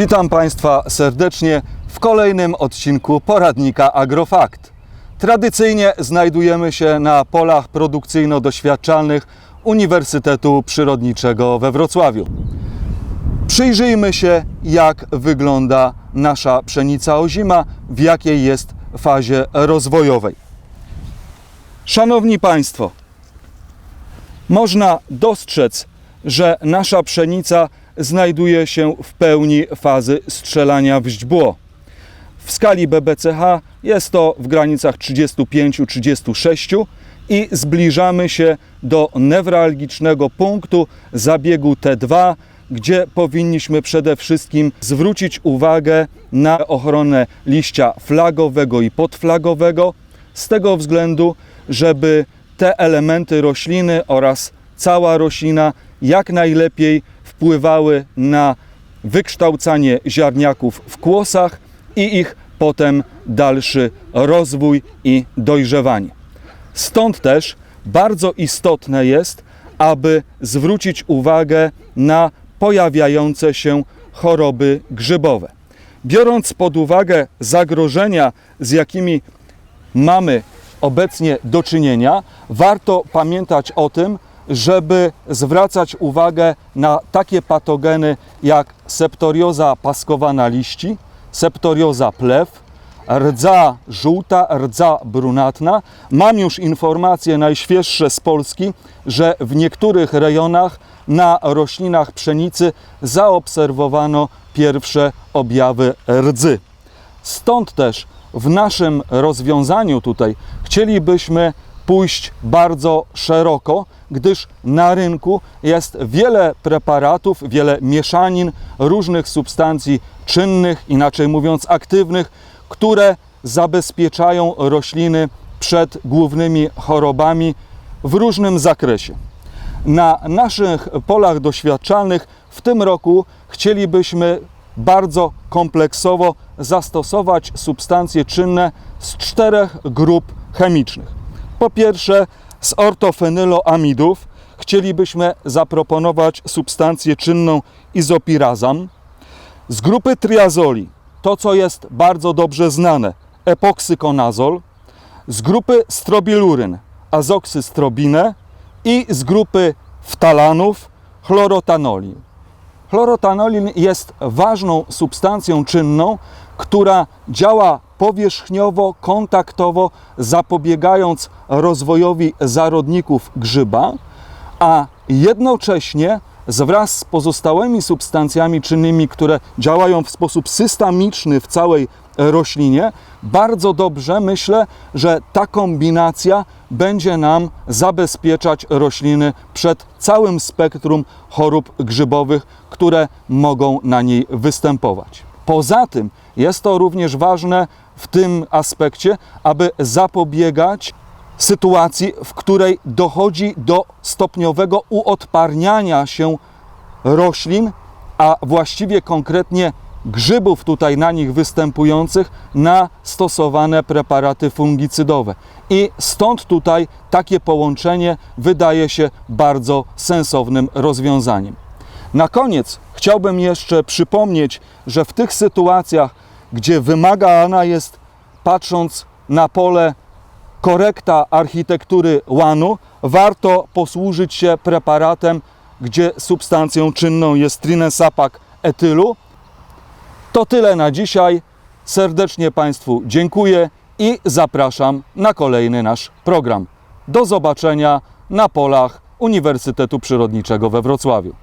Witam Państwa serdecznie w kolejnym odcinku poradnika Agrofakt. Tradycyjnie znajdujemy się na polach produkcyjno-doświadczalnych Uniwersytetu Przyrodniczego we Wrocławiu. Przyjrzyjmy się, jak wygląda nasza pszenica ozima, w jakiej jest fazie rozwojowej. Szanowni Państwo, można dostrzec, że nasza pszenica znajduje się w pełni fazy strzelania w źdźbło. W skali BBCH jest to w granicach 35-36 i zbliżamy się do newralgicznego punktu zabiegu T2, gdzie powinniśmy przede wszystkim zwrócić uwagę na ochronę liścia flagowego i podflagowego, z tego względu, żeby te elementy rośliny oraz cała roślina jak najlepiej wpływały na wykształcanie ziarniaków w kłosach i ich potem dalszy rozwój i dojrzewanie. Stąd też bardzo istotne jest, aby zwrócić uwagę na pojawiające się choroby grzybowe. Biorąc pod uwagę zagrożenia, z jakimi mamy obecnie do czynienia, warto pamiętać o tym, żeby zwracać uwagę na takie patogeny jak septorioza paskowana liści, septorioza plew, rdza żółta, rdza brunatna. Mam już informacje najświeższe z Polski, że w niektórych rejonach na roślinach pszenicy zaobserwowano pierwsze objawy rdzy. Stąd też w naszym rozwiązaniu tutaj chcielibyśmy pójść bardzo szeroko, gdyż na rynku jest wiele preparatów, wiele mieszanin różnych substancji czynnych, inaczej mówiąc aktywnych, które zabezpieczają rośliny przed głównymi chorobami w różnym zakresie. Na naszych polach doświadczalnych w tym roku chcielibyśmy bardzo kompleksowo zastosować substancje czynne z czterech grup chemicznych. Po pierwsze, z ortofenyloamidów chcielibyśmy zaproponować substancję czynną izopirazam. Z grupy triazoli, to co jest bardzo dobrze znane, epoksykonazol. Z grupy strobiluryn, azoksystrobinę i z grupy ftalanów, chlorotanolin. Chlorotanolin jest ważną substancją czynną, która działa powierzchniowo, kontaktowo, zapobiegając rozwojowi zarodników grzyba, a jednocześnie wraz z pozostałymi substancjami czynnymi, które działają w sposób systemiczny w całej roślinie, bardzo dobrze myślę, że ta kombinacja będzie nam zabezpieczać rośliny przed całym spektrum chorób grzybowych, które mogą na niej występować. Poza tym jest to również ważne w tym aspekcie, aby zapobiegać sytuacji, w której dochodzi do stopniowego uodparniania się roślin, a właściwie konkretnie grzybów tutaj na nich występujących na stosowane preparaty fungicydowe. I stąd tutaj takie połączenie wydaje się bardzo sensownym rozwiązaniem. Na koniec chciałbym jeszcze przypomnieć, że w tych sytuacjach, gdzie wymagana jest, patrząc na pole, korekta architektury łanu, warto posłużyć się preparatem, gdzie substancją czynną jest trinesapak etylu. To tyle na dzisiaj. Serdecznie Państwu dziękuję i zapraszam na kolejny nasz program. Do zobaczenia na polach Uniwersytetu Przyrodniczego we Wrocławiu.